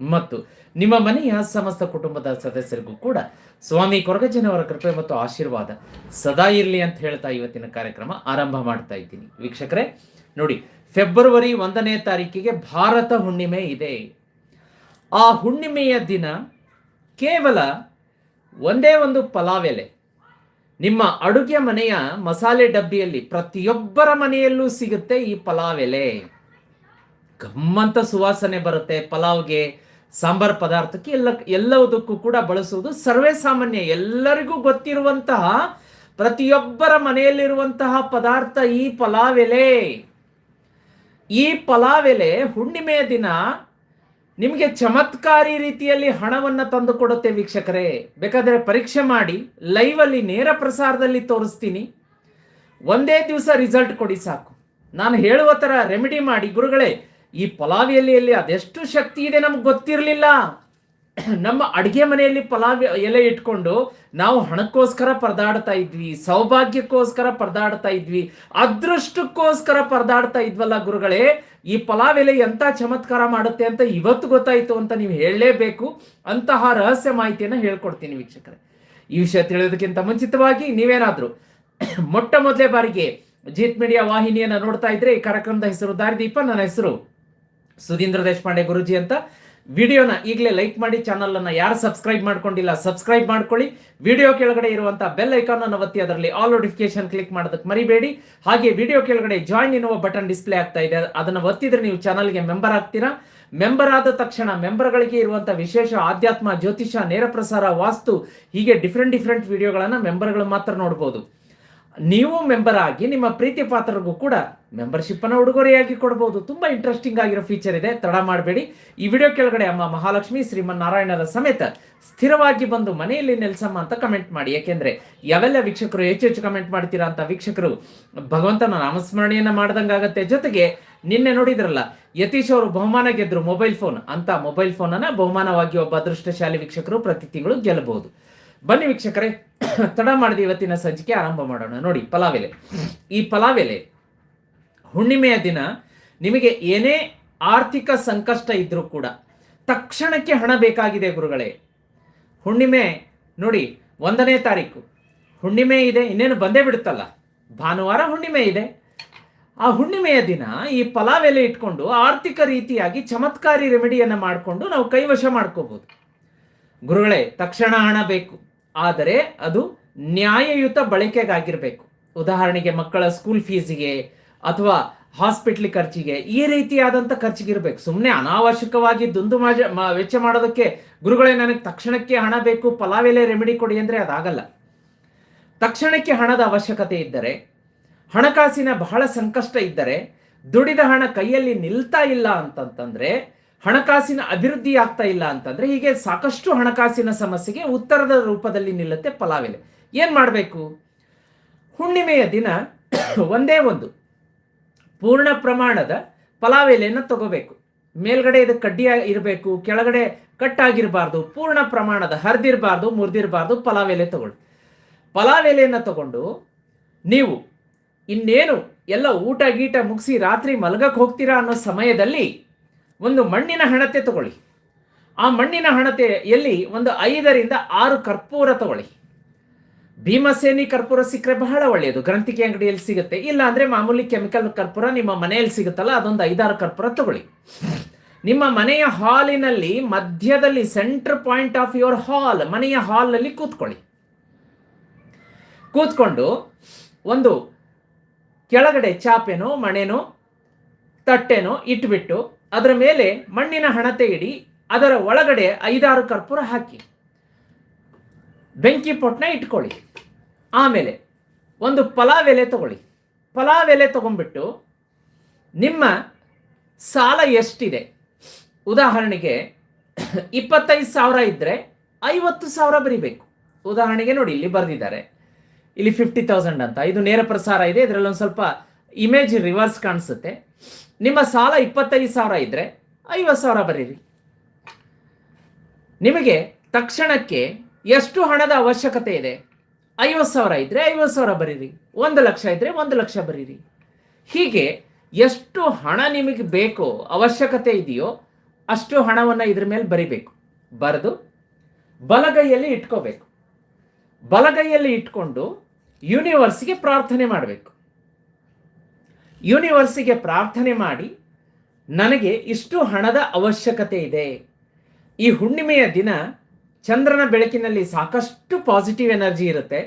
ಮತ್ತು ನಿಮ್ಮ ಮನೆಯ ಸಮಸ್ತ ಕುಟುಂಬದ ಸದಸ್ಯರಿಗೂ ಕೂಡ ಸ್ವಾಮಿ ಕೊರಗಜ್ಜನವರ ಕೃಪೆ ಮತ್ತು ಆಶೀರ್ವಾದ ಸದಾ ಇರಲಿ ಅಂತ ಹೇಳ್ತಾ ಇವತ್ತಿನ ಕಾರ್ಯಕ್ರಮ ಆರಂಭ ಮಾಡ್ತಾ ಇದ್ದೀನಿ. ವೀಕ್ಷಕರೇ, ನೋಡಿ, ಫೆಬ್ರವರಿ ಒಂದನೇ ತಾರೀಕಿಗೆ ಭಾರತ ಹುಣ್ಣಿಮೆ ಇದೆ. ಆ ಹುಣ್ಣಿಮೆಯ ದಿನ ಕೇವಲ ಒಂದೇ ಒಂದು ಪಲಾವೆಲೆ. ನಿಮ್ಮ ಅಡುಗೆ ಮನೆಯ ಮಸಾಲೆ ಡಬ್ಬಿಯಲ್ಲಿ ಪ್ರತಿಯೊಬ್ಬರ ಮನೆಯಲ್ಲೂ ಸಿಗುತ್ತೆ ಈ ಪಲಾವ್ ಎಲೆ ಗಮ್ಮಂತ ಸುವಾಸನೆ ಬರುತ್ತೆ, ಪಲಾವ್ಗೆ ಸಾಂಬಾರ್ ಪದಾರ್ಥಕ್ಕೆ ಎಲ್ಲ ಎಲ್ಲದಕ್ಕೂ ಕೂಡ ಬಳಸುವುದು ಸರ್ವೇ ಸಾಮಾನ್ಯ. ಎಲ್ಲರಿಗೂ ಗೊತ್ತಿರುವಂತಹ ಪ್ರತಿಯೊಬ್ಬರ ಮನೆಯಲ್ಲಿರುವಂತಹ ಪದಾರ್ಥ ಈ ಪಲಾವ್ ಎಲೆ ಈ ಪಲಾವ್ ಎಲೆ ಹುಣ್ಣಿಮೆಯ ದಿನ ನಿಮಗೆ ಚಮತ್ಕಾರಿ ರೀತಿಯಲ್ಲಿ ಹಣವನ್ನು ತಂದು ಕೊಡುತ್ತೆ ವೀಕ್ಷಕರೇ. ಬೇಕಾದರೆ ಪರೀಕ್ಷೆ ಮಾಡಿ ಲೈವ್ ಅಲ್ಲಿ ನೇರ ಪ್ರಸಾರದಲ್ಲಿ ತೋರಿಸ್ತೀನಿ. ಒಂದೇ ದಿವಸ ರಿಸಲ್ಟ್ ಕೊಡಿ ಸಾಕು. ನಾನು ಹೇಳುವ ಥರ ರೆಮಿಡಿ ಮಾಡಿ, ಗುರುಗಳೇ ಈ ಪಲಾವಿಯಲ್ಲಿ ಅದೆಷ್ಟು ಶಕ್ತಿ ಇದೆ ನಮ್ಗೆ ಗೊತ್ತಿರಲಿಲ್ಲ. ನಮ್ಮ ಅಡುಗೆ ಮನೆಯಲ್ಲಿ ಪಲಾವ್ ಎಲೆ ಇಟ್ಕೊಂಡು ನಾವು ಹಣಕ್ಕೋಸ್ಕರ ಪರದಾಡ್ತಾ ಇದ್ವಿ, ಸೌಭಾಗ್ಯಕ್ಕೋಸ್ಕರ ಪರದಾಡ್ತಾ ಇದ್ವಿ, ಅದೃಷ್ಟಕ್ಕೋಸ್ಕರ ಪರದಾಡ್ತಾ ಇದ್ವಲ್ಲ ಗುರುಗಳೇ, ಈ ಪಲಾವ್ ಎಲೆ ಎಂತ ಚಮತ್ಕಾರ ಮಾಡುತ್ತೆ ಅಂತ ಇವತ್ತು ಗೊತ್ತಾಯಿತು ಅಂತ ನೀವು ಹೇಳಲೇಬೇಕು, ಅಂತಹ ರಹಸ್ಯ ಮಾಹಿತಿಯನ್ನು ಹೇಳ್ಕೊಡ್ತೀನಿ ವೀಕ್ಷಕರೇ. ಈ ವಿಷಯ ತಿಳಿಯೋದಕ್ಕಿಂತ ಮುಂಚಿತವಾಗಿ ನೀವೇನಾದರೂ ಮೊಟ್ಟ ಮೊದಲೇ ಬಾರಿಗೆ ಜೀತ್ ಮೀಡಿಯಾ ವಾಹಿನಿಯನ್ನು ನೋಡ್ತಾ ಇದ್ರೆ ಈ ಕಾರ್ಯಕ್ರಮದ ಹೆಸರು ದಾರಿದೀಪ, ನನ್ನ ಹೆಸರು ಸುಧೀಂದ್ರ ದೇಶಪಾಂಡೆ ಗುರುಜಿ ಅಂತ. ವಿಡಿಯೋನ ಈಗಲೇ ಲೈಕ್ ಮಾಡಿ ಚಾನಲನ್ನು ಯಾರು ಸಬ್ಸ್ಕ್ರೈಬ್ ಮಾಡ್ಕೊಂಡಿಲ್ಲ, ಸಬ್ಸ್ಕ್ರೈಬ್ ಮಾಡ್ಕೊಳ್ಳಿ. ವಿಡಿಯೋ ಕೆಳಗಡೆ ಇರುವಂಥ ಬೆಲ್ ಐಕಾನ್ ಅನ್ನು ಒತ್ತಿ, ಅದರಲ್ಲಿ ಆಲ್ ನೋಟಿಫಿಕೇಶನ್ ಕ್ಲಿಕ್ ಮಾಡೋದಕ್ಕೆ ಮರಿಬೇಡಿ. ಹಾಗೆ ವಿಡಿಯೋ ಕೆಳಗಡೆ ಜಾಯಿನ್ ಎನ್ನುವ ಬಟನ್ ಡಿಸ್ಪ್ಲೇ ಆಗ್ತಾ ಇದೆ. ಅದನ್ನು ಒತ್ತಿದ್ರೆ ನೀವು ಚಾನಲ್ಗೆ ಮೆಂಬರ್ ಆಗ್ತೀರಾ? ಮೆಂಬರ್ ಆದ ತಕ್ಷಣ ಮೆಂಬರ್ಗಳಿಗೆ ಇರುವಂಥ ವಿಶೇಷ ಆಧ್ಯಾತ್ಮ, ಜ್ಯೋತಿಷ, ನೇರ ಪ್ರಸಾರ, ವಾಸ್ತು, ಹೀಗೆ ಡಿಫ್ರೆಂಟ್ ಡಿಫ್ರೆಂಟ್ ವಿಡಿಯೋಗಳನ್ನು ಮೆಂಬರ್ಗಳು ಮಾತ್ರ ನೋಡ್ಬೋದು. ನೀವು ಮೆಂಬರ್ ಆಗಿ ನಿಮ್ಮ ಪ್ರೀತಿ ಪಾತ್ರರಿಗೂ ಕೂಡ ಮೆಂಬರ್ಶಿಪ್ ಅನ್ನು ಉಡುಗೊರೆಯಾಗಿ ಕೊಡಬಹುದು ತುಂಬಾ ಇಂಟ್ರೆಸ್ಟಿಂಗ್ ಆಗಿರೋ ಫೀಚರ್ ಇದೆ. ತಡ ಮಾಡಬೇಡಿ. ಈ ವಿಡಿಯೋ ಕೆಳಗಡೆ ಅಮ್ಮ ಮಹಾಲಕ್ಷ್ಮಿ ಶ್ರೀಮನ್ನಾರಾಯಣರ ಸಮೇತ ಸ್ಥಿರವಾಗಿ ಬಂದು ಮನೆಯಲ್ಲಿ ನೆಲೆಸಮ್ಮ ಅಂತ ಕಮೆಂಟ್ ಮಾಡಿ. ಯಾಕೆಂದ್ರೆ ಯಾವೆಲ್ಲ ವೀಕ್ಷಕರು ಹೆಚ್ಚು ಹೆಚ್ಚು ಕಮೆಂಟ್ ಮಾಡ್ತೀರಾ ಅಂತ ವೀಕ್ಷಕರು ಭಗವಂತನ ನಾಮಸ್ಮರಣೆಯನ್ನ ಮಾಡ್ದಂಗಾಗತ್ತೆ. ಜೊತೆಗೆ ನಿನ್ನೆ ನೋಡಿದ್ರಲ್ಲ, ಯತೀಶ್ ಅವರು ಬಹುಮಾನ ಗೆದ್ರು ಮೊಬೈಲ್ ಫೋನ್ ಅಂತ ಮೊಬೈಲ್ ಫೋನ್ ಅನ್ನ ಬಹುಮಾನವಾಗಿ ಒಬ್ಬ ಅದೃಷ್ಟಶಾಲಿ ವೀಕ್ಷಕರು ಪ್ರತಿ ತಿಂಗಳು ಗೆಲ್ಲಬಹುದು. ಬನ್ನಿ ವೀಕ್ಷಕರೇ, ತಡ ಮಾಡಿದ ಇವತ್ತಿನ ಸಂಚಿಕೆ ಆರಂಭ ಮಾಡೋಣ. ನೋಡಿ, ಪಲಾವೆಲೆ. ಈ ಪಲಾವೆಲೆ ಹುಣ್ಣಿಮೆಯ ದಿನ ನಿಮಗೆ ಏನೇ ಆರ್ಥಿಕ ಸಂಕಷ್ಟ ಇದ್ದರೂ ಕೂಡ ತಕ್ಷಣಕ್ಕೆ ಹಣ ಬೇಕಾಗಿದೆ ಗುರುಗಳೇ. ಹುಣ್ಣಿಮೆ ನೋಡಿ, ಒಂದನೇ ತಾರೀಕು. ಹುಣ್ಣಿಮೆ ಇದೆ, ಇನ್ನೇನು ಬಂದೇ ಬಿಡುತ್ತಲ್ಲ. ಭಾನುವಾರ ಹುಣ್ಣಿಮೆ ಇದೆ. ಆ ಹುಣ್ಣಿಮೆಯ ದಿನ ಈ ಪಲಾವೆಲೆ ಇಟ್ಕೊಂಡು ಆರ್ಥಿಕ ರೀತಿಯಾಗಿ ಚಮತ್ಕಾರಿ ರೆಮಿಡಿಯನ್ನು ಮಾಡಿಕೊಂಡು ನಾವು ಕೈವಶ ಮಾಡ್ಕೋಬಹುದು ಗುರುಗಳೇ, ತಕ್ಷಣ ಹಣ ಬೇಕು. ಆದರೆ ಅದು ನ್ಯಾಯಯುತ ಬಳಕೆಗಾಗಿರಬೇಕು. ಉದಾಹರಣೆಗೆ ಮಕ್ಕಳ ಸ್ಕೂಲ್ ಫೀಸಿಗೆ ಅಥವಾ ಹಾಸ್ಪಿಟ್ಲ್ ಖರ್ಚಿಗೆ ಈ ರೀತಿಯಾದಂಥ ಖರ್ಚಿಗಿರ್ಬೇಕು. ಸುಮ್ಮನೆ ಅನಾವಶ್ಯಕವಾಗಿ ದುಂದು ಮಾಜ ವೆಚ್ಚ ಮಾಡೋದಕ್ಕೆ ಗುರುಗಳೇ ನನಗೆ ತಕ್ಷಣಕ್ಕೆ ಹಣ ಬೇಕು, ಪಲಾವೆಲೆ ರೆಮಿಡಿ ಕೊಡಿ ಅಂದರೆ ಅದಾಗಲ್ಲ. ತಕ್ಷಣಕ್ಕೆ ಹಣದ ಅವಶ್ಯಕತೆ ಇದ್ದರೆ, ಹಣಕಾಸಿನ ಬಹಳ ಸಂಕಷ್ಟ ಇದ್ದರೆ, ದುಡಿದ ಹಣ ಕೈಯಲ್ಲಿ ನಿಲ್ತಾ ಇಲ್ಲ ಅಂತಂತಂದ್ರೆ, ಹಣಕಾಸಿನ ಅಭಿವೃದ್ಧಿ ಆಗ್ತಾ ಇಲ್ಲ ಅಂತಂದ್ರೆ ಹೀಗೆ ಸಾಕಷ್ಟು ಹಣಕಾಸಿನ ಸಮಸ್ಯೆಗೆ ಉತ್ತರದ ರೂಪದಲ್ಲಿ ನಿಲ್ಲುತ್ತೆ ಪಲಾವೆಲೆ. ಏನು ಮಾಡಬೇಕು? ಹುಣ್ಣಿಮೆಯ ದಿನ ಒಂದೇ ಒಂದು. ಪೂರ್ಣ ಪ್ರಮಾಣದ ಪಲಾವ್ ಎಲೆಯನ್ನು ತಗೋಬೇಕು. ಮೇಲ್ಗಡೆ ಇದು ಕಡ್ಡಿ ಇರಬೇಕು ಕೆಳಗಡೆ ಕಟ್ಟಾಗಿರಬಾರ್ದು, ಪೂರ್ಣ ಪ್ರಮಾಣದ ಹರಿದಿರಬಾರ್ದು, ಮುರಿದಿರಬಾರ್ದು ಪಲಾವೆಲೆ ತಗೊಳ್ಳಿ. ಪಲಾವೆಲೆಯನ್ನು ತಗೊಂಡು ನೀವು ಇನ್ನೇನು ಎಲ್ಲ ಊಟ ಗೀಟ ಮುಗಿಸಿ ರಾತ್ರಿ ಮಲಗಕ್ಕೆ ಹೋಗ್ತೀರಾ ಅನ್ನೋ ಸಮಯದಲ್ಲಿ ಒಂದು ಮಣ್ಣಿನ ಹಣತೆ ತಗೊಳ್ಳಿ. ಆ ಮಣ್ಣಿನ ಹಣತೆಯಲ್ಲಿ ಒಂದು ಐದರಿಂದ ಆರು ಕರ್ಪೂರ ತಗೊಳ್ಳಿ. ಭೀಮಸೇನಿ ಕರ್ಪೂರ ಸಿಕ್ಕರೆ ಬಹಳ ಒಳ್ಳೆಯದು. ಗ್ರಂಥಿಕೆ ಅಂಗಡಿಯಲ್ಲಿ ಸಿಗುತ್ತೆ. ಇಲ್ಲ ಅಂದ್ರೆ ಮಾಮೂಲಿ ಕೆಮಿಕಲ್ ಕರ್ಪೂರ ನಿಮ್ಮ ಮನೆಯಲ್ಲಿ ಸಿಗುತ್ತಲ್ಲ, ಅದೊಂದು ಐದಾರು ಕರ್ಪೂರ ತಗೊಳ್ಳಿ. ನಿಮ್ಮ ಮನೆಯ ಹಾಲಿನಲ್ಲಿ ಮಧ್ಯದಲ್ಲಿ centre point of your hall ಮನೆಯ ಹಾಲ್ನಲ್ಲಿ ಕೂತ್ಕೊಳ್ಳಿ. ಕೂತ್ಕೊಂಡು ಒಂದು ಕೆಳಗಡೆ ಚಾಪೆನೋ, ಮಣೆನೋ, ತಟ್ಟೆನೋ ಇಟ್ಬಿಟ್ಟು, ಅದರ ಮೇಲೆ ಮಣ್ಣಿನ ಹಣತೆ ಇಡಿ, ಅದರ ಒಳಗಡೆ ಐದಾರು ಕರ್ಪೂರ ಹಾಕಿ. ಬೆಂಕಿ ಪೊಟ್ಟನ ಇಟ್ಕೊಳ್ಳಿ. ಆಮೇಲೆ ಒಂದು ಪಲಾವ್ ಎಲೆ ತಗೊಳ್ಳಿ. ಪಲಾವ್ ಎಲೆ ತಗೊಂಡ್ಬಿಟ್ಟು ನಿಮ್ಮ ಸಾಲ ಎಷ್ಟಿದೆ? ಉದಾಹರಣೆಗೆ ಇಪ್ಪತ್ತೈದು ಸಾವಿರ ಇದ್ದರೆ ಐವತ್ತು ಸಾವಿರ ಬರೀಬೇಕು. ಉದಾಹರಣೆಗೆ ನೋಡಿ, ಇಲ್ಲಿ ಬರೆದಿದ್ದಾರೆ. ಇಲ್ಲಿ ಫಿಫ್ಟಿ ತೌಸಂಡ್ ಅಂತ. ಇದು ನೇರ ಪ್ರಸಾರ ಇದೆ. ಇದರಲ್ಲಿ ಒಂದು ಸ್ವಲ್ಪ ಇಮೇಜ್ ರಿವರ್ಸ್ ಕಾಣಿಸುತ್ತೆ. ನಿಮ್ಮ ಸಾಲ ಇಪ್ಪತ್ತೈದು ಸಾವಿರ ಇದ್ದರೆ ಐವತ್ತು ಸಾವಿರ ಬರೀರಿ. ನಿಮಗೆ ತಕ್ಷಣಕ್ಕೆ ಎಷ್ಟು ಹಣದ ಅವಶ್ಯಕತೆ ಇದೆ? ಐವತ್ತು ಸಾವಿರ ಇದ್ದರೆ ಐವತ್ತು ಸಾವಿರ ಬರೀರಿ. ಒಂದು ಲಕ್ಷ ಇದ್ದರೆ ಒಂದು ಲಕ್ಷ ಬರೀರಿ. ಹೀಗೆ ಎಷ್ಟು ಹಣ ನಿಮಗೆ ಬೇಕೋ, ಅವಶ್ಯಕತೆ ಇದೆಯೋ ಅಷ್ಟು ಹಣವನ್ನು ಇದ್ರ ಮೇಲೆ ಬರಿಬೇಕು. ಬರೆದು ಬಲಗೈಯಲ್ಲಿ ಇಟ್ಕೋಬೇಕು. ಬಲಗೈಯಲ್ಲಿ ಇಟ್ಕೊಂಡು ಯೂನಿವರ್ಸ್ಗೆ ಪ್ರಾರ್ಥನೆ ಮಾಡಬೇಕು. ಯೂನಿವರ್ಸಿಗೆ ಪ್ರಾರ್ಥನೆ ಮಾಡಿ ನನಗೆ ಇಷ್ಟು ಹಣದ ಅವಶ್ಯಕತೆ ಇದೆ. ಈ ಹುಣ್ಣಿಮೆಯ ದಿನ ಚಂದ್ರನ ಬೆಳಕಿನಲ್ಲಿ ಸಾಕಷ್ಟು ಪಾಸಿಟಿವ್ ಎನರ್ಜಿ ಇರುತ್ತೆ.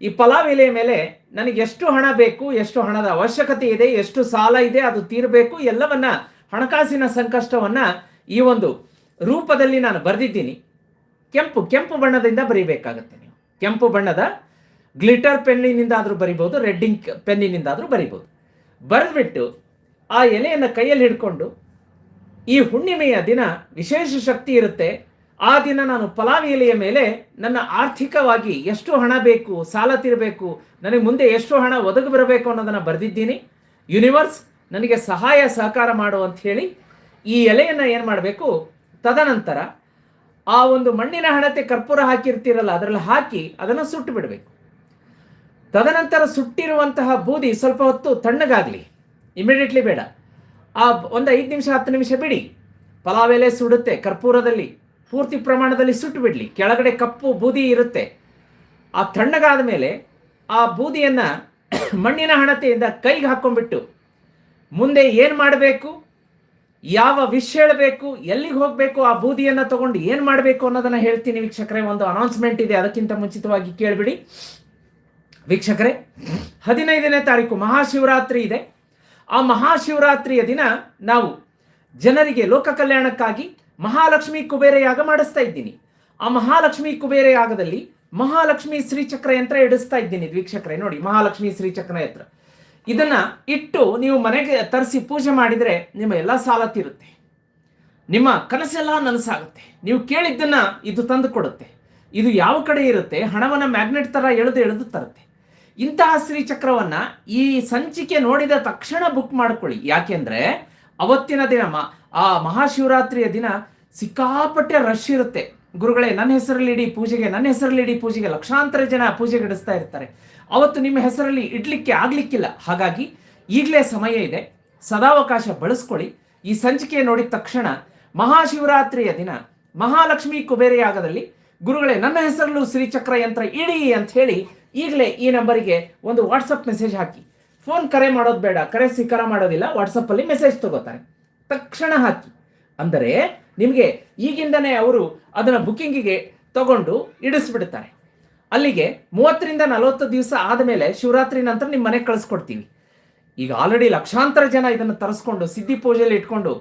ಈ ಪಲಾವ್ ಎಲೆಯ ಮೇಲೆ ನನಗೆ ಎಷ್ಟು ಹಣ ಬೇಕು, ಎಷ್ಟು ಹಣದ ಅವಶ್ಯಕತೆ ಇದೆ, ಎಷ್ಟು ಸಾಲ ಇದೆ, ಅದು ತೀರಬೇಕು, ಎಲ್ಲವನ್ನ ಹಣಕಾಸಿನ ಸಂಕಷ್ಟವನ್ನ ಈ ಒಂದು ರೂಪದಲ್ಲಿ ನಾನು ಬರೆದಿದ್ದೀನಿ. ಕೆಂಪು ಕೆಂಪು ಬಣ್ಣದಿಂದ ಬರೀಬೇಕಾಗತ್ತೆ ನೀವು. ಕೆಂಪು ಬಣ್ಣದ ಗ್ಲಿಟರ್ ಪೆನ್ನಿನಿಂದ ಆದರೂ ಬರಿಬೋದು ರೆಡ್ಡಿಂಗ್ ಪೆನ್ನಿನಿಂದಾದರೂ ಬರಿಬೋದು ಬರೆದ್ಬಿಟ್ಟು ಆ ಎಲೆಯನ್ನು ಕೈಯಲ್ಲಿ ಹಿಡ್ಕೊಂಡು ಈ ಹುಣ್ಣಿಮೆಯ ದಿನ ವಿಶೇಷ ಶಕ್ತಿ ಇರುತ್ತೆ. ಆ ದಿನ ನಾನು ಎಲೆಯ ಮೇಲೆ ನನ್ನ ಆರ್ಥಿಕವಾಗಿ ಎಷ್ಟು ಹಣ ಬೇಕು, ಸಾಲ ತೀರಬೇಕು, ನನಗೆ ಮುಂದೆ ಎಷ್ಟು ಹಣ ಒದಗಿ ಬರಬೇಕು ಅನ್ನೋದನ್ನು ಬರೆದಿದ್ದೀನಿ. ಯೂನಿವರ್ಸ್ ನನಗೆ ಸಹಾಯ, ಸಹಕಾರ ಮಾಡು ಅಂತ ಹೇಳಿ ಈ ಎಲೆಯನ್ನು ಏನು ಮಾಡಬೇಕು? ತದನಂತರ ಆ ಒಂದು ಮಣ್ಣಿನ ಹಣತೆ ಕರ್ಪೂರ ಹಾಕಿರ್ತೀರಲ್ಲ, ಅದರಲ್ಲಿ ಹಾಕಿ ಅದನ್ನು ಸುಟ್ಟು ಬಿಡಬೇಕು. ತದನಂತರ ಸುಟ್ಟಿರುವಂತಹ ಬೂದಿ ಸ್ವಲ್ಪ ಹೊತ್ತು ತಣ್ಣಗಾಗಲಿ. ಇಮಿಡಿಯೇಟ್ಲಿ ಬೇಡ. ಆ ಒಂದು ಐದು ನಿಮಿಷ, ಹತ್ತು ನಿಮಿಷ ಬಿಡಿ. ಪಲಾವ್ ಸುಡುತ್ತೆ ಕರ್ಪೂರದಲ್ಲಿ. ಪೂರ್ತಿ ಪ್ರಮಾಣದಲ್ಲಿ ಸುಟ್ಟು ಬಿಡಲಿ. ಕೆಳಗಡೆ ಕಪ್ಪು ಬೂದಿ ಇರುತ್ತೆ. ಆ ತಣ್ಣಗಾದ ಮೇಲೆ ಆ ಬೂದಿಯನ್ನು ಮಣ್ಣಿನ ಹಣತೆಯಿಂದ ಕೈಗೆ ಹಾಕ್ಕೊಂಡ್ಬಿಟ್ಟು ಮುಂದೆ ಏನು ಮಾಡಬೇಕು? ಯಾವ ವಿಷ ಹೇಳಬೇಕು? ಎಲ್ಲಿಗೆ ಹೋಗಬೇಕು ಆ ಬೂದಿಯನ್ನು ತಗೊಂಡು ಏನು ಮಾಡಬೇಕು ಅನ್ನೋದನ್ನು ಹೇಳ್ತೀನಿ ವೀಕ್ಷಕರೇ. ಒಂದು ಅನೌನ್ಸ್ಮೆಂಟ್ ಇದೆ. ಅದಕ್ಕಿಂತ ಮುಂಚಿತವಾಗಿ ಕೇಳಿಬಿಡಿ. ವೀಕ್ಷಕರೇ, ಹದಿನೈದನೇ ತಾರೀಕು ಮಹಾಶಿವರಾತ್ರಿ ಇದೆ. ಆ ಮಹಾಶಿವರಾತ್ರಿಯ ದಿನ ನಾವು ಜನರಿಗೆ ಲೋಕ ಕಲ್ಯಾಣಕ್ಕಾಗಿ ಮಹಾಲಕ್ಷ್ಮಿ ಕುಬೇರ ಯಾಗ ಮಾಡಿಸ್ತಾ ಇದ್ದೀನಿ. ಆ ಮಹಾಲಕ್ಷ್ಮಿ ಕುಬೇರ ಯಾಗದಲ್ಲಿ ಮಹಾಲಕ್ಷ್ಮಿ ಶ್ರೀಚಕ್ರ ಯಂತ್ರ ಇಡಿಸ್ತಾ ಇದ್ದೀನಿ ವೀಕ್ಷಕರೇ ನೋಡಿ, ಮಹಾಲಕ್ಷ್ಮಿ ಶ್ರೀಚಕ್ರ ಯಂತ್ರ. ಇದನ್ನ ಇಟ್ಟು ನೀವು ಮನೆಗೆ ತರಿಸಿ ಪೂಜೆ ಮಾಡಿದರೆ ನಿಮ್ಮ ಎಲ್ಲ ಸಾಲ ತೀರುತ್ತೆ. ನಿಮ್ಮ ಕನಸೆಲ್ಲ ನನಸಾಗುತ್ತೆ. ನೀವು ಕೇಳಿದ್ದನ್ನ ಇದು ತಂದು ಕೊಡುತ್ತೆ. ಇದು ಯಾವ ಕಡೆ ಇರುತ್ತೆ, ಹಣವನ್ನು ಮ್ಯಾಗ್ನೆಟ್ ತರ ಎಳೆದು ಎಳೆದು ತರುತ್ತೆ. ಇಂತಹ ಶ್ರೀಚಕ್ರವನ್ನು ಈ ಸಂಚಿಕೆ ನೋಡಿದ ತಕ್ಷಣ ಬುಕ್ ಮಾಡ್ಕೊಳ್ಳಿ. ಯಾಕೆಂದ್ರೆ ಅವತ್ತಿನ ದಿನ ಆ ಮಹಾಶಿವರಾತ್ರಿಯ ದಿನ ಸಿಕ್ಕಾಪಟ್ಟೆ ರಶ್ ಇರುತ್ತೆ. ಗುರುಗಳೇ, ನನ್ನ ಹೆಸರಲ್ಲಿ ಇಡೀ ಪೂಜೆಗೆ, ನನ್ನ ಹೆಸರಲ್ಲಿ ಇಡೀ ಪೂಜೆಗೆ ಲಕ್ಷಾಂತರ ಜನ ಪೂಜೆ ಇಡಿಸ್ತಾ ಇರ್ತಾರೆ. ಅವತ್ತು ನಿಮ್ಮ ಹೆಸರಲ್ಲಿ ಇಡ್ಲಿಕ್ಕೆ ಆಗ್ಲಿಕ್ಕಿಲ್ಲ. ಹಾಗಾಗಿ ಈಗಲೇ ಸಮಯ ಇದೆ. ಸದಾವಕಾಶ ಬಳಸ್ಕೊಳ್ಳಿ. ಈ ಸಂಚಿಕೆ ನೋಡಿದ ತಕ್ಷಣ ಮಹಾಶಿವರಾತ್ರಿಯ ದಿನ, ಮಹಾಲಕ್ಷ್ಮಿ ಕುಬೇರ ಯಾಗದಲ್ಲಿ ಗುರುಗಳೇ, ನನ್ನ ಹೆಸರಲ್ಲೂ ಶ್ರೀಚಕ್ರ ಯಂತ್ರ ಇಡಿ ಅಂತ ಹೇಳಿ ಈಗಲೇ ಈ ನಂಬರಿಗೆ ಒಂದು ವಾಟ್ಸಪ್ ಮೆಸೇಜ್ ಹಾಕಿ. ಫೋನ್ ಕರೆ ಮಾಡೋದು ಬೇಡ. ಕರೆ ಸ್ವೀಕಾರ ಮಾಡೋದಿಲ್ಲ. ವಾಟ್ಸಪ್ಪಲ್ಲಿ ಮೆಸೇಜ್ ತಗೋತಾರೆ. ತಕ್ಷಣ ಹಾಕಿ. ಅಂದರೆ ನಿಮಗೆ ಈಗಿಂದನೇ ಅವರು ಅದನ್ನು ಬುಕ್ಕಿಂಗಿಗೆ ತಗೊಂಡು ಇಡಿಸ್ಬಿಡ್ತಾರೆ. ಅಲ್ಲಿಗೆ ಮೂವತ್ತರಿಂದ ನಲವತ್ತು ದಿವಸ ಆದಮೇಲೆ ಶಿವರಾತ್ರಿ ನಂತರ ನಿಮ್ಮ ಮನೆಗೆ ಕಳಿಸ್ಕೊಡ್ತೀವಿ. ಈಗ ಆಲ್ರೆಡಿ ಲಕ್ಷಾಂತರ ಜನ ಇದನ್ನು ತರಿಸ್ಕೊಂಡು, ಸಿದ್ಧಿ ಪೂಜೆಯಲ್ಲಿ ಇಟ್ಕೊಂಡು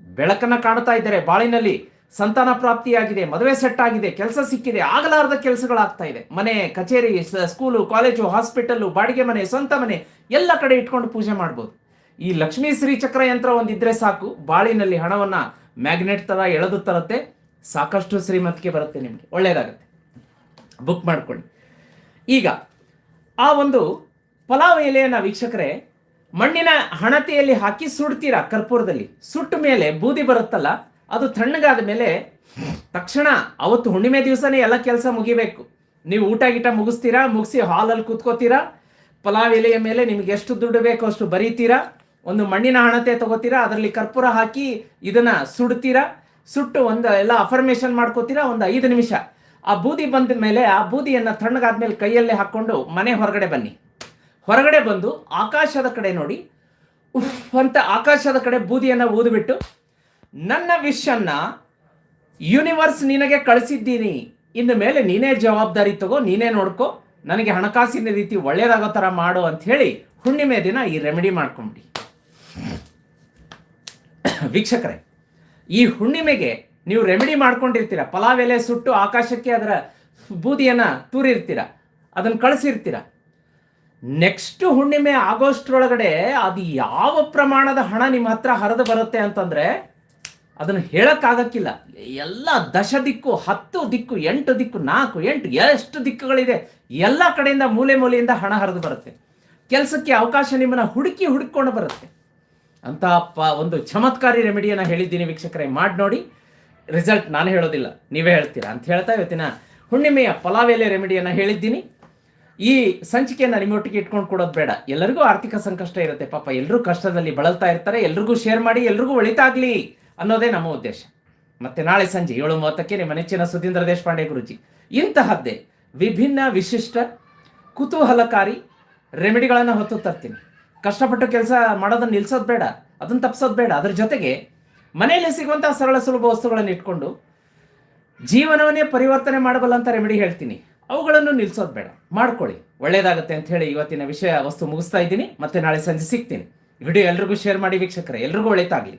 ಬೆಳಕನ್ನು ಕಾಣ್ತಾ ಇದ್ದಾರೆ. ಬಾಳಿನಲ್ಲಿ ಸಂತಾನ ಪ್ರಾಪ್ತಿಯಾಗಿದೆ, ಮದುವೆ ಸೆಟ್ ಆಗಿದೆ, ಕೆಲಸ ಸಿಕ್ಕಿದೆ, ಆಗಲಾರದ ಕೆಲಸಗಳಾಗ್ತಾ ಇದೆ. ಮನೆ, ಕಚೇರಿ ಸ್ಕೂಲು ಕಾಲೇಜು ಹಾಸ್ಪಿಟಲ್ ಬಾಡಿಗೆ ಮನೆ, ಸ್ವಂತ ಮನೆ, ಎಲ್ಲ ಕಡೆ ಇಟ್ಕೊಂಡು ಪೂಜೆ ಮಾಡ್ಬೋದು. ಈ ಲಕ್ಷ್ಮೀ ಶ್ರೀ ಚಕ್ರ ಯಂತ್ರ ಒಂದಿದ್ರೆ ಸಾಕು. ಬಾಳಿನಲ್ಲಿ ಹಣವನ್ನ ಮ್ಯಾಗ್ನೆಟ್ ತರ ಎಳೆದು ತರುತ್ತೆ. ಸಾಕಷ್ಟು ಶ್ರೀಮತ್ಗೆ ಬರುತ್ತೆ ನಿಮಗೆ. ಒಳ್ಳೇದಾಗುತ್ತೆ. ಬುಕ್ ಮಾಡ್ಕೊಳ್ಳಿ. ಈಗ, ಆ ಒಂದು ಪಲಾವ್ ಎಲೆಯನ್ನ ವೀಕ್ಷಕರೇ, ಮಣ್ಣಿನ ಹಣತೆಯಲ್ಲಿ ಹಾಕಿ ಸುಡ್ತೀರಾ ಕರ್ಪೂರದಲ್ಲಿ? ಸುಟ್ಟ ಮೇಲೆ ಬೂದಿ ಬರುತ್ತಲ್ಲ ಅದು ತಣ್ಣಗಾದ ಮೇಲೆ ತಕ್ಷಣ ಅವತ್ತು ಹುಣ್ಣಿಮೆ ದಿವಸನೇ ಎಲ್ಲ ಕೆಲಸ ಮುಗಿಬೇಕು. ನೀವು ಊಟ ಗೀಟ ಮುಗಿಸ್ತೀರಾ, ಮುಗಿಸಿ ಹಾಲಲ್ಲಿ ಕೂತ್ಕೋತೀರಾ, ಪಲಾವ್ ಎಲೆಯ ಮೇಲೆ ನಿಮ್ಗೆ ಎಷ್ಟು ದುಡ್ಡು ಬೇಕೋ ಅಷ್ಟು ಬರೀತೀರಾ, ಒಂದು ಮಣ್ಣಿನ ಹಣತೆ ತಗೋತೀರಾ, ಅದರಲ್ಲಿ ಕರ್ಪೂರ ಹಾಕಿ ಇದನ್ನ ಸುಡ್ತೀರಾ, ಸುಟ್ಟು ಒಂದು ಎಲ್ಲ ಅಫರ್ಮೇಷನ್ ಮಾಡ್ಕೋತೀರಾ, ಒಂದು ಐದು ನಿಮಿಷ. ಆ ಬೂದಿ ಬಂದ ಮೇಲೆ ಆ ಬೂದಿಯನ್ನು ತಣ್ಣಗಾದ್ಮೇಲೆ ಕೈಯಲ್ಲೇ ಹಾಕೊಂಡು ಮನೆ ಹೊರಗಡೆ ಬನ್ನಿ. ಹೊರಗಡೆ ಬಂದು ಆಕಾಶದ ಕಡೆ ನೋಡಿ, ಉಫ್ ಅಂತ ಆಕಾಶದ ಕಡೆ ಬೂದಿಯನ್ನು ಊದ್ಬಿಟ್ಟು ನನ್ನ ವಿಷನ್ನ ಯೂನಿವರ್ಸ್ ನಿನಗೆ ಕಳಿಸಿದ್ದೀನಿ. ಇನ್ನು ಮೇಲೆ ನೀನೇ ಜವಾಬ್ದಾರಿ ತಗೋ, ನೀನೇ ನೋಡ್ಕೋ. ನನಗೆ ಹಣಕಾಸಿನ ರೀತಿ ಒಳ್ಳೆಯದಾಗೋ ಥರ ಮಾಡು ಅಂತ ಹೇಳಿ ಹುಣ್ಣಿಮೆ ದಿನ ಈ ರೆಮಿಡಿ ಮಾಡ್ಕೊಂಬಿಡಿ. ವೀಕ್ಷಕರೇ, ಈ ಹುಣ್ಣಿಮೆಗೆ ನೀವು ರೆಮಿಡಿ ಮಾಡ್ಕೊಂಡಿರ್ತೀರ. ಪಲಾವ್ ಎಲೆ ಸುಟ್ಟು, ಆಕಾಶಕ್ಕೆ ಅದರ ಬೂದಿಯನ್ನು ತೂರಿರ್ತೀರ. ಅದನ್ನು ಕಳಿಸಿರ್ತೀರ. ನೆಕ್ಸ್ಟ್ ಹುಣ್ಣಿಮೆ ಆಗೋಷ್ಟ್ರೊಳಗಡೆ ಅದು ಯಾವ ಪ್ರಮಾಣದ ಹಣ ನಿಮ್ಮ ಹತ್ರ ಹರಿದು ಬರುತ್ತೆ ಅಂತಂದ್ರೆ ಅದನ್ನು ಹೇಳಕ್ಕಾಗಕ್ಕಿಲ್ಲ. ಎಲ್ಲ ದಶ ದಿಕ್ಕು ಹತ್ತು ದಿಕ್ಕು, ಎಂಟು ದಿಕ್ಕು, ನಾಲ್ಕು, ಎಂಟು ಎಷ್ಟು ದಿಕ್ಕುಗಳಿದೆ. ಎಲ್ಲ ಕಡೆಯಿಂದ ಮೂಲೆ ಮೂಲೆಯಿಂದ ಹಣ ಹರಿದು ಬರುತ್ತೆ. ಕೆಲಸಕ್ಕೆ ಅವಕಾಶ ನಿಮ್ಮನ್ನು ಹುಡುಕಿ ಹುಡುಕೊಂಡು ಬರುತ್ತೆ. ಅಂತ ಪ, ಒಂದು ಚಮತ್ಕಾರಿ ರೆಮಿಡಿಯನ್ನು ಹೇಳಿದ್ದೀನಿ ವೀಕ್ಷಕರೇ. ಮಾಡಿ ನೋಡಿ. ರಿಸಲ್ಟ್ ನಾನು ಹೇಳೋದಿಲ್ಲ. ನೀವೇ ಹೇಳ್ತೀರಾ ಅಂತ ಹೇಳ್ತಾ ಇವತ್ತಿನ ಹುಣ್ಣಿಮೆಯ ಪಲಾವೆಲೆ ರೆಮಿಡಿಯನ್ನು ಹೇಳಿದ್ದೀನಿ. ಈ ಸಂಚಿಕೆಯನ್ನು ನಿಮ್ಮೊಟ್ಟಿಗೆ ಇಟ್ಕೊಂಡು ಕೊಡೋದು ಬೇಡ. ಎಲ್ಲರಿಗೂ ಆರ್ಥಿಕ ಸಂಕಷ್ಟ ಇರುತ್ತೆ. ಪಾಪ ಎಲ್ಲರೂ ಕಷ್ಟದಲ್ಲಿ ಬಳಲ್ತಾ ಇರ್ತಾರೆ. ಎಲ್ರಿಗೂ ಶೇರ್ ಮಾಡಿ, ಎಲ್ರಿಗೂ ಒಳಿತಾಗ್ಲಿ. ಅನ್ನೋದೇ ನಮ್ಮ ಉದ್ದೇಶ. ಮತ್ತೆ ನಾಳೆ ಸಂಜೆ ಏಳು ಮೂವತ್ತಕ್ಕೆ ನಿಮ್ಮ ನೆಚ್ಚಿನ ಸುಧೀಂದ್ರ ದೇಶಪಾಂಡೆ ಗುರುಜಿ. ಇಂತಹದ್ದೇ ವಿಭಿನ್ನ ವಿಶಿಷ್ಟ ಕುತೂಹಲಕಾರಿ ರೆಮಿಡಿಗಳನ್ನು ಹೊತ್ತು ತರ್ತೀನಿ. ಕಷ್ಟಪಟ್ಟು ಕೆಲಸ ಮಾಡೋದನ್ನು ನಿಲ್ಸೋದು ಬೇಡ, ಅದನ್ನು ತಪ್ಪಿಸೋದು ಬೇಡ. ಅದ್ರ ಜೊತೆಗೆ ಮನೆಯಲ್ಲಿ ಸಿಗುವಂತಹ ಸರಳ ಸುಲಭ ವಸ್ತುಗಳನ್ನು ಇಟ್ಕೊಂಡು ಜೀವನವನ್ನೇ ಪರಿವರ್ತನೆ ಮಾಡಬಲ್ಲಂತ ರೆಮಿಡಿ ಹೇಳ್ತೀನಿ. ಅವುಗಳನ್ನು ನಿಲ್ಸೋದು ಬೇಡ. ಮಾಡ್ಕೊಳ್ಳಿ. ಒಳ್ಳೇದಾಗುತ್ತೆ ಅಂತ ಹೇಳಿ ಇವತ್ತಿನ ವಿಷಯ, ವಸ್ತು ಮುಗಿಸ್ತಾ ಇದ್ದೀನಿ. ಮತ್ತೆ ನಾಳೆ ಸಂಜೆ ಸಿಗ್ತೀನಿ. ವಿಡಿಯೋ ಎಲ್ರಿಗೂ ಶೇರ್ ಮಾಡಿ, ವೀಕ್ಷಕರೇ. ಎಲ್ರಿಗೂ ಒಳಿತಾಗಲಿ.